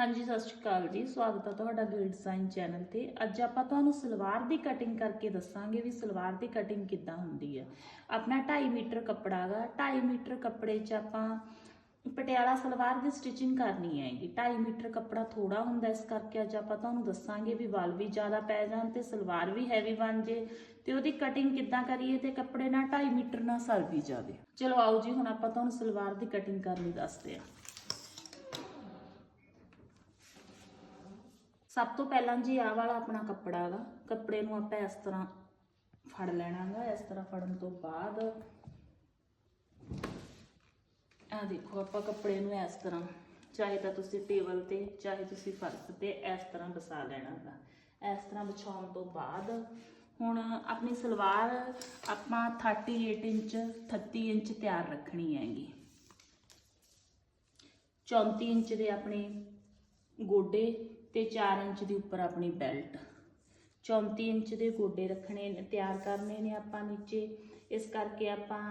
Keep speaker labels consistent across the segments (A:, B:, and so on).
A: ਹਾਂਜੀ, ਸਤਿ ਸ਼੍ਰੀ ਅਕਾਲ ਜੀ। ਸਵਾਗਤ ਹੈ ਤੁਹਾਡਾ ਗਿਲ ਡਿਜ਼ਾਈਨ ਚੈਨਲ ਤੇ। ਅੱਜ ਆਪਾਂ ਤੁਹਾਨੂੰ ਸਲਵਾਰ ਦੀ ਕਟਿੰਗ ਕਰਕੇ ਦੱਸਾਂਗੇ ਵੀ ਸਲਵਾਰ ਦੀ ਕਟਿੰਗ ਕਿੱਦਾਂ ਹੁੰਦੀ ਹੈ ਆਪਣਾ 2.5 ਮੀਟਰ ਕੱਪੜਾ ਗਾ। 2.5 ਮੀਟਰ ਕੱਪੜੇ 'ਚ ਆਪਾਂ ਪਟਿਆਲਾ ਸਲਵਾਰ ਦੀ ਸਟਿਚਿੰਗ ਕਰਨੀ ਹੈਗੀ। 2.5 ਮੀਟਰ ਕੱਪੜਾ ਥੋੜਾ ਹੁੰਦਾ ਇਸ ਕਰਕੇ ਅੱਜ ਆਪਾਂ ਤੁਹਾਨੂੰ ਦੱਸਾਂਗੇ ਵੀ ਵਲ ਵੀ ਜ਼ਿਆਦਾ ਪੈ ਜਾਣ ਤੇ ਸਲਵਾਰ ਵੀ ਹੈਵੀ ਬਣ ਜੇ ਤੇ ਉਹਦੀ ਕਟਿੰਗ ਕਿੱਦਾਂ ਕਰੀਏ ਤੇ ਕੱਪੜੇ ਨਾਲ 2.5 ਮੀਟਰ ਨਾਲ ਸਰ ਵੀ ਜਾਵੇ। ਚਲੋ ਆਓ ਜੀ, ਹੁਣ ਆਪਾਂ ਤੁਹਾਨੂੰ ਸਲਵਾਰ ਦੀ ਕਟਿੰਗ ਕਰਨੀ ਦੱਸਦੇ ਹਾਂ ਸਭ ਤੋਂ ਪਹਿਲਾਂ ਜੀ ਆਹ ਵਾਲਾ ਆਪਣਾ ਕੱਪੜਾ ਵਾ ਕੱਪੜੇ ਨੂੰ ਆਪਾਂ ਇਸ ਤਰ੍ਹਾਂ ਫੜ ਲੈਣਾ ਹੈਗਾ ਇਸ ਤਰ੍ਹਾਂ ਫੜਨ ਤੋਂ ਬਾਅਦ। ਆ ਦੇਖੋ, ਆਪਾਂ ਕੱਪੜੇ ਨੂੰ ਇਸ ਤਰ੍ਹਾਂ, ਚਾਹੇ ਤਾਂ ਤੁਸੀਂ ਟੇਬਲ ਤੇ, ਚਾਹੇ ਤੁਸੀਂ ਫਰਸ਼ ਤੇ ਇਸ ਤਰ੍ਹਾਂ ਵਿਛਾ ਲੈਣਾ ਹੈਗਾ ਇਸ ਤਰ੍ਹਾਂ ਵਿਛਾਉਣ ਤੋਂ ਬਾਅਦ, ਹੁਣ ਆਪਣੀ ਸਲਵਾਰ ਆਪਾਂ 38 ਇੰਚ 38 ਇੰਚ ਤਿਆਰ ਰੱਖਣੀ ਹੈਗੀ। 34 ਇੰਚ ਦੇ ਆਪਣੇ ਗੋਡੇ ਤੇ 4 ਇੰਚ ਦੇ ਉੱਪਰ ਆਪਣੀ ਬੈਲਟ। 34 ਇੰਚ ਦੇ ਗੋਡੇ ਰੱਖਣੇ ਨੇ, ਤਿਆਰ ਕਰਨੇ ਨੇ ਆਪਾਂ ਨੀਚੇ। ਇਸ ਕਰਕੇ ਆਪਾਂ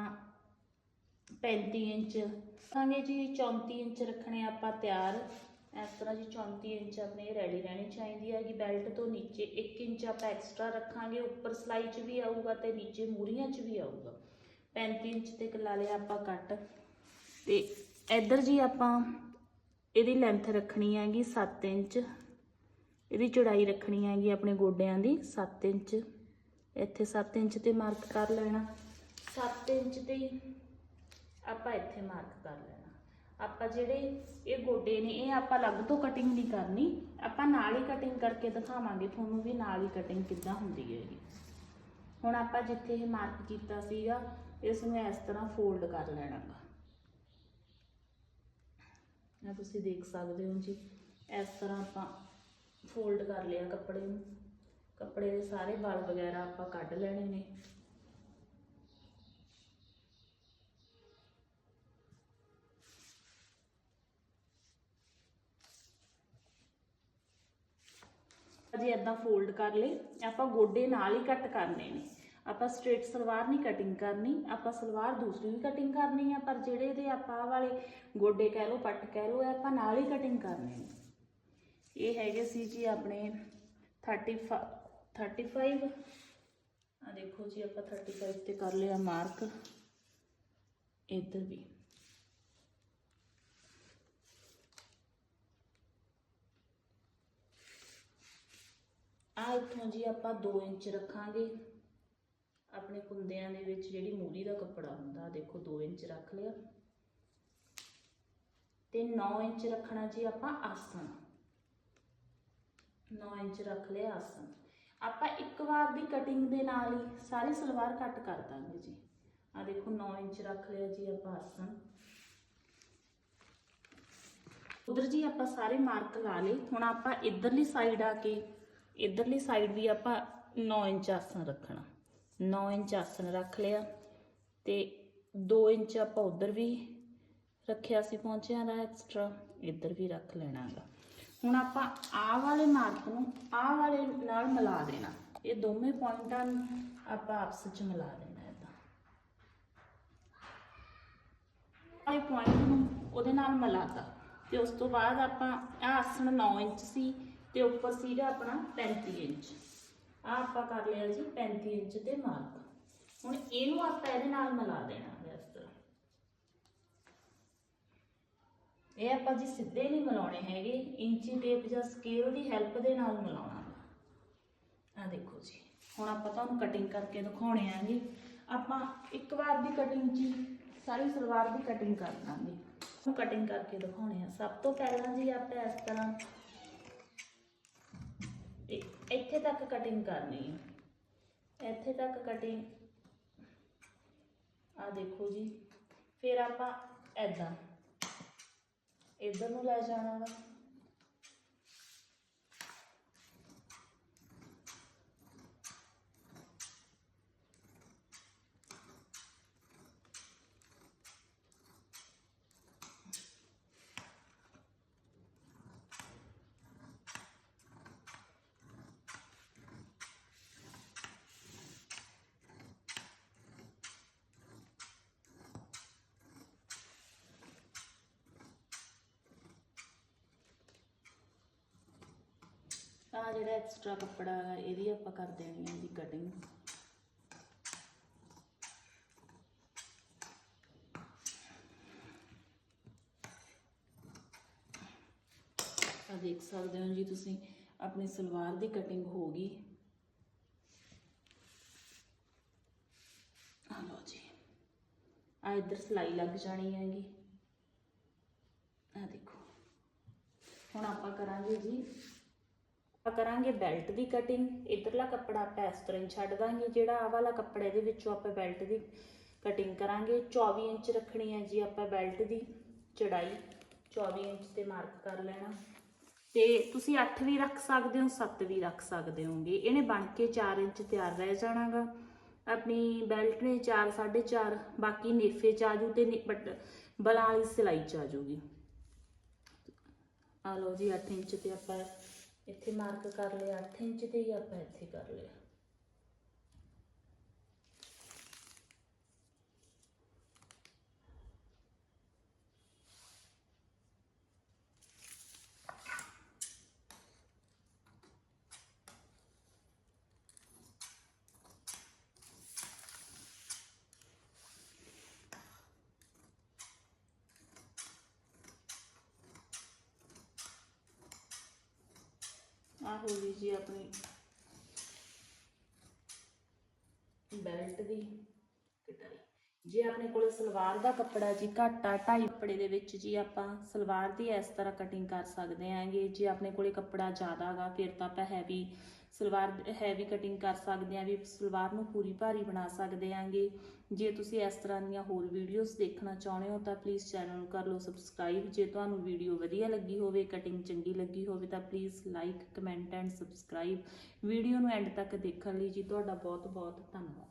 A: 35 ਇੰਚ ਰੱਖਾਂਗੇ ਜੀ। 34 ਇੰਚ ਰੱਖਣੇ ਆਪਾਂ ਤਿਆਰ। ਇਸ ਤਰ੍ਹਾਂ ਜੀ 34 ਇੰਚ ਆਪਣੇ ਰੈਡੀ ਰਹਿਣੀ ਚਾਹੀਦੀ ਹੈਗੀ। ਬੈਲਟ ਤੋਂ ਨੀਚੇ 1 ਇੰਚ ਆਪਾਂ ਐਕਸਟਰਾ ਰੱਖਾਂਗੇ। ਉੱਪਰ ਸਲਾਈ 'ਚ ਵੀ ਆਊਗਾ ਤੇ ਨੀਚੇ ਮੂਰੀਆਂ 'ਚ ਵੀ ਆਊਗਾ। 35 ਇੰਚ ਤੇ ਕਲਾ ਲਿਆ ਆਪਾਂ ਕੱਟ। ਤੇ ਇੱਧਰ ਜੀ ਆਪਾਂ ਇਹਦੀ ਲੈਂਥ ਰੱਖਣੀ ਹੈਗੀ 7 ਇੰਚ। ਇਹਦੀ ਚੌੜਾਈ ਰੱਖਣੀ ਹੈਗੀ ਆਪਣੇ ਗੋਡਿਆਂ ਦੀ 7 ਇੰਚ। ਇੱਥੇ 7 ਇੰਚ ਤੇ ਮਾਰਕ ਕਰ ਲੈਣਾ। 7 ਇੰਚ ਤੇ ਆਪਾਂ ਇੱਥੇ ਮਾਰਕ ਕਰ ਲੈਣਾ। ਆਪਾਂ ਜਿਹੜੇ ਇਹ ਗੋਡੇ ਨੇ, ਇਹ ਆਪਾਂ ਅਲੱਗ ਤੋਂ ਕਟਿੰਗ ਨਹੀਂ ਕਰਨੀ। ਆਪਾਂ ਨਾਲ ਹੀ ਕਟਿੰਗ ਕਰਕੇ ਦਿਖਾਵਾਂਗੇ। ਤੁਹਾਨੂੰ ਵੀ ਨਾਲ ਹੀ ਕਟਿੰਗ ਕਿੱਦਾਂ ਹੁੰਦੀ ਹੈ ਇਹ ਹੁਣ ਆਪਾਂ ਜਿੱਥੇ ਇਹ ਮਾਰਕ ਕੀਤਾ ਸੀਗਾ, ਇਸ ਨੂੰ ਇਸ ਤਰ੍ਹਾਂ ਫੋਲਡ ਕਰ ਲੈਣਾ ਗਾ ਤੁਸੀਂ ਦੇਖ ਸਕਦੇ ਹੋ ਜੀ, ਇਸ ਤਰ੍ਹਾਂ ਆਪਾਂ ਫੋਲਡ ਕਰ ਲਿਆ ਕੱਪੜੇ ਨੂੰ। ਕੱਪੜੇ ਦੇ ਸਾਰੇ ਵਲ ਵਗੈਰਾ ਆਪਾਂ ਕੱਢ ਲੈਣੇ ਨੇ। ਅਜੇ ਇਦਾਂ ਫੋਲਡ ਕਰ ਲਏ, ਆਪਾਂ ਗੋਡੇ ਨਾਲ ਹੀ ਕੱਟ ਕਰਨੇ ਨੇ। ਆਪਾਂ ਸਟ੍ਰੇਟ ਸਲਵਾਰ ਨਹੀਂ ਕਟਿੰਗ ਕਰਨੀ, ਆਪਾਂ ਸਲਵਾਰ ਦੂਸਰੀ ਵੀ ਕਟਿੰਗ ਕਰਨੀ ਆ, ਪਰ ਜਿਹੜੇ ਦੇ ਆਪਾਂ ਵਾਲੇ ਗੋਡੇ ਕਹਿ ਲਓ, ਪੱਟ ਕਹਿ ਲਓ, ਇਹ ਆਪਾਂ ਨਾਲ ਹੀ ਕਟਿੰਗ ਕਰਨੇ ਨੇ। ਇਹ ਹੈਗੇ ਸੀ ਜੀ ਆਪਣੇ 35 35 ਆ ਦੇਖੋ ਜੀ, ਆਪਾਂ 35 ਤੇ ਕਰ ਲਿਆ ਮਾਰਕ ਇੱਧਰ ਵੀ। ਆ ਇੱਥੋਂ ਜੀ ਆਪਾਂ 2 ਇੰਚ ਰੱਖਾਂਗੇ। ਆਪਣੇ ਕੁੰਦਿਆਂ ਦੇ ਵਿੱਚ ਜਿਹੜੀ ਮੂਰੀ ਦਾ ਕੱਪੜਾ ਹੁੰਦਾ ਦੇਖੋ 2 ਇੰਚ ਰੱਖ ਲਿਆ। ਤੇ 9 ਇੰਚ ਰੱਖਣਾ ਜੀ ਆਪਾਂ ਆਸਣ। 9 ਇੰਚ ਰੱਖ ਲਿਆ ਆਸਣ। ਆਪਾਂ ਇੱਕ ਵਾਰ ਦੀ ਕਟਿੰਗ ਦੇ ਨਾਲ ਹੀ ਸਾਰੀ ਸਲਵਾਰ ਕੱਟ ਕਰ ਦਾਂਗੇ ਜੀ। ਆ ਦੇਖੋ 9 ਇੰਚ ਰੱਖ ਲਿਆ ਜੀ ਆਪਾਂ ਆਸਣ। ਉਧਰ ਜੀ ਆਪਾਂ ਸਾਰੇ ਮਾਰਕ ਲਾ ਲਏ। ਹੁਣ ਆਪਾਂ ਇਧਰਲੀ ਸਾਈਡ ਆ ਕੇ, ਇਧਰਲੀ ਸਾਈਡ ਵੀ ਆਪਾਂ 9 ਇੰਚ ਆਸਣ ਰੱਖਣਾ। 9 ਇੰਚ ਆਸਣ ਰੱਖ ਲਿਆ ਤੇ 2 ਇੰਚ ਆਪਾਂ ਉਧਰ ਵੀ ਰੱਖਿਆ ਸੀ ਪਹੁੰਚਿਆਂ ਦਾ ਐਕਸਟਰਾ ਇੱਧਰ ਵੀ ਰੱਖ ਲੈਣਾ ਹੈਗਾ ਹੁਣ ਆਪਾਂ ਆ ਵਾਲੇ ਮਾਰਕ ਨੂੰ ਆ ਵਾਲੇ ਨਾਲ ਮਿਲਾ ਦੇਣਾ। ਇਹ ਦੋਵੇਂ ਪੁਆਇੰਟਾਂ ਨੂੰ ਆਪਾਂ ਆਪਸ ਵਿੱਚ ਮਿਲਾ ਦੇਣਾ ਇਦਾਂ ਆਹ ਪੁਆਇੰਟ ਨੂੰ ਉਹਦੇ ਨਾਲ ਮਿਲਾਤਾ। ਤੇ ਉਸ ਤੋਂ ਬਾਅਦ ਆਪਾਂ, ਆਹ ਆਸਣ 9 ਇੰਚ ਸੀ ਤੇ ਉੱਪਰ ਸੀਗਾ ਆਪਣਾ 35 ਇੰਚ। ਆਹ ਆਪਾਂ ਕਰ ਲਿਆ ਜੀ 35 ਇੰਚ ਤੇ ਮਾਰਕ। ਹੁਣ ਇਹਨੂੰ ਆਪਾਂ ਇਹਦੇ ਨਾਲ ਮਿਲਾ ਦੇਣਾ ਹੈ ਇਸ ਤਰ੍ਹਾਂ ਇਹ ਆਪਾਂ ਜੀ ਸਿੱਧੇ ਨਹੀਂ ਮਿਲਾਉਣੇ ਹੈਗੇ, ਇੰਚੀ ਟੇਪ ਜਾਂ ਸਕੇਲ ਦੀ ਹੈਲਪ ਦੇ ਨਾਲ ਮਿਲਾਉਣਾ। ਆ ਦੇਖੋ ਜੀ, ਹੁਣ ਆਪਾਂ ਤੁਹਾਨੂੰ ਕਟਿੰਗ ਕਰਕੇ ਦਿਖਾਉਣੇ ਆ ਜੀ। ਆਪਾਂ ਇੱਕ ਵਾਰ ਦੀ ਕਟਿੰਗ ਜੀ ਸਾਰੀ ਸਲਵਾਰ ਦੀ ਕਟਿੰਗ ਕਰ ਦਾਂਗੇ। ਹੁਣ ਕਟਿੰਗ ਕਰਕੇ ਦਿਖਾਉਣੇ ਆ। ਸਭ ਤੋਂ ਪਹਿਲਾਂ ਜੀ ਆਪਾਂ ਇਸ ਤਰ੍ਹਾਂ ਇਹ ਇੱਥੇ ਤੱਕ ਕਟਿੰਗ ਕਰਨੀ ਹੈ ਇੱਥੇ ਤੱਕ ਕਟਿੰਗ ਆ ਦੇਖੋ ਜੀ। ਫਿਰ ਆਪਾਂ ਐਦਾਂ ਇਧਰ ਨੂੰ ਲੈ ਜਾਣਾ ਵਾ। ਆ ਜਿਹੜਾ ਐਕਸਟਰਾ ਕੱਪੜਾ ਹੈਗਾ, ਇਹਦੀ ਆਪਾਂ ਕਰ ਦੇਣੀ ਹੈ ਜੀ ਕਟਿੰਗ ਆ ਦੇਖ ਸਕਦੇ ਹੋ ਜੀ ਤੁਸੀਂ, ਆਪਣੀ ਸਲਵਾਰ ਦੀ ਕਟਿੰਗ ਹੋ ਗਈ। ਆ ਲਓ ਜੀ ਆ ਇੱਧਰ ਸਲਾਈ ਲੱਗ ਜਾਣੀ ਹੈਗੀ। ਆ ਦੇਖੋ, ਹੁਣ ਆਪਾਂ ਕਰਾਂਗੇ ਜੀ ਆਪਾਂ ਕਰਾਂਗੇ ਬੈਲਟ ਦੀ ਕਟਿੰਗ ਇਧਰਲਾ ਕੱਪੜਾ ਆਪਾਂ ਇਸ ਤਰ੍ਹਾਂ ਹੀ ਛੱਡ ਦਾਂਗੇ, ਜਿਹੜਾ ਆਹ ਵਾਲਾ ਕੱਪੜਾ ਇਹਦੇ ਵਿੱਚੋਂ ਆਪਾਂ ਬੈਲਟ ਦੀ ਕਟਿੰਗ ਕਰਾਂਗੇ। 24 ਇੰਚ ਰੱਖਣੀ ਹੈ ਜੀ ਆਪਾਂ ਬੈਲਟ ਦੀ ਚੜਾਈ 24 ਇੰਚ ਤੇ ਮਾਰਕ ਕਰ ਲੈਣਾ। ਤੇ ਤੁਸੀਂ 8 ਵੀ ਰੱਖ ਸਕਦੇ ਹੋ 7 ਵੀ ਰੱਖ ਸਕਦੇ ਹੋਗੇ। ਇਹਨੇ ਬਣ ਕੇ 4 ਇੰਚ ਤਿਆਰ ਰਹਿ ਜਾਣਾਗਾ। ਆਪਣੀ ਬੈਲਟ ਨੇ 4 4.5 ਬਾਕੀ ਨੇਫੇ ਚ ਆਜੂ ਤੇ ਨੀ- ਬਟ ਬਲਾਂ ਵਾਲੀ ਸਿਲਾਈ ਚ ਆਜੂਗੀ ਆ ਲਓ ਜੀ 8 ਇੰਚ ਤੇ ਆਪਾਂ ਇੱਥੇ ਮਾਰਕ ਕਰ ਲਿਆ 8 ਇੰਚ ਤੇ ਹੀ ਆਪਾਂ ਇੱਥੇ ਕਰ ਲਿਆ। ਆ ਹੋ ਗਈ ਜੀ ਆਪਣੀ ਬੈਲਟ ਦੀ ਕਟਾਈ। ਜੇ ਆਪਣੇ ਕੋਲ ਸਲਵਾਰ ਦਾ ਕੱਪੜਾ ਜੀ, ਘੱਟ ਆ, ਢਾਈ ਕੱਪੜੇ ਦੇ ਵਿੱਚ ਜੀ ਆਪਾਂ ਸਲਵਾਰ ਦੀ ਇਸ ਤਰ੍ਹਾਂ ਕਟਿੰਗ ਕਰ ਸਕਦੇ ਆਂਗੇ ਜੇ ਆਪਣੇ ਕੋਲੇ ਕੱਪੜਾ ਜ਼ਿਆਦਾ ਗਾ, ਫਿਰ ਤਾਂ ਆਪਾਂ ਹੈਵੀ ਸਲਵਾਰ ਹੈਵੀ ਕਟਿੰਗ ਕਰ ਸਕਦੇ ਆਂ ਵੀ ਸਲਵਾਰ ਨੂੰ ਪੂਰੀ ਭਾਰੀ ਬਣਾ ਸਕਦੇ ਆਂਗੇ ਜੇ ਤੁਸੀਂ ਇਸ ਤਰ੍ਹਾਂ ਦੀਆਂ ਹੋਰ ਵੀਡੀਓਜ਼ ਦੇਖਣਾ ਚਾਹੁੰਦੇ ਹੋ, ਤਾਂ ਪਲੀਜ਼ ਚੈਨਲ ਨੂੰ ਕਰ ਲਓ ਸਬਸਕ੍ਰਾਈਬ ਜੇ ਤੁਹਾਨੂੰ ਵੀਡੀਓ ਵਧੀਆ ਲੱਗੀ ਹੋਵੇ ਕਟਿੰਗ ਚੰਗੀ ਲੱਗੀ ਹੋਵੇ, ਤਾਂ please like comment and subscribe video ਨੂੰ ਐਂਡ ਤੱਕ ਦੇਖਣ ਲਈ ਜੀ, ਤੁਹਾਡਾ ਬਹੁਤ ਬਹੁਤ ਧੰਨਵਾਦ।